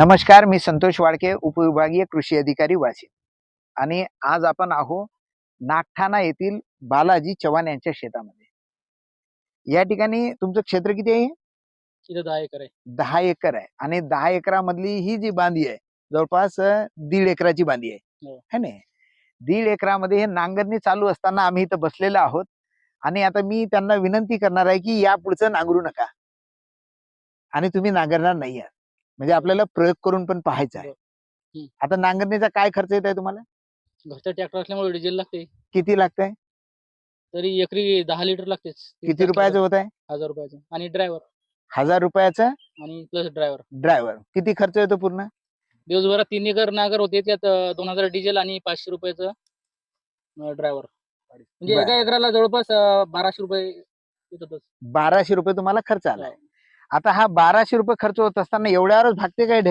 नमस्कार मी संतोष वाडके उपविभागीय कृषी अधिकारी वाशिम. आणि आज आपण आहो नागठाणा येथील बालाजी चव्हाण यांच्या शेतामध्ये. या ठिकाणी तुमचं क्षेत्र किती आहे? दहा एकर आहे. दहा एकर आहे. आणि दहा एकरामधली ही जी बांधी आहे जवळपास दीड एकराची बांधी आहे. हो. है नाही दीड एकरामध्ये हे नांगरणी चालू असताना आम्ही इथं बसलेलो आहोत. आणि आता मी त्यांना विनंती करणार आहे की या पुढचं नांगरू नका. आणि तुम्ही नांगरणार नाही आहात. म्हणजे आपल्याला प्रयोग करून पण पाहायचा आहे. आता नांगरणीचा काय खर्च येत आहे तुम्हाला? घरचा ट्रॅक्टर असल्यामुळे डिझेल लागते किती लागतंय? तरी एकरी दहा लिटर लागतेच. तीन किती रुपयाचं होत आहे हजार रुपयाचं. आणि ड्रायव्हर. हजार रुपयाचं? आणि प्लस ड्रायव्हर. ड्रायव्हर. किती खर्च येतो पूर्ण? दिवसभरात तीन एकर नागर होते त्यात दोन हजार डिझेल आणि पाचशे रुपयाचं ड्रायव्हर. म्हणजे. एका एकराला जवळपास बाराशे रुपये येतातच. बाराशे रुपये तुम्हाला खर्च आला हो. आता हा बाराशे रुपये खर्च होत असताना एवढ्यावरच भागते काय ढेक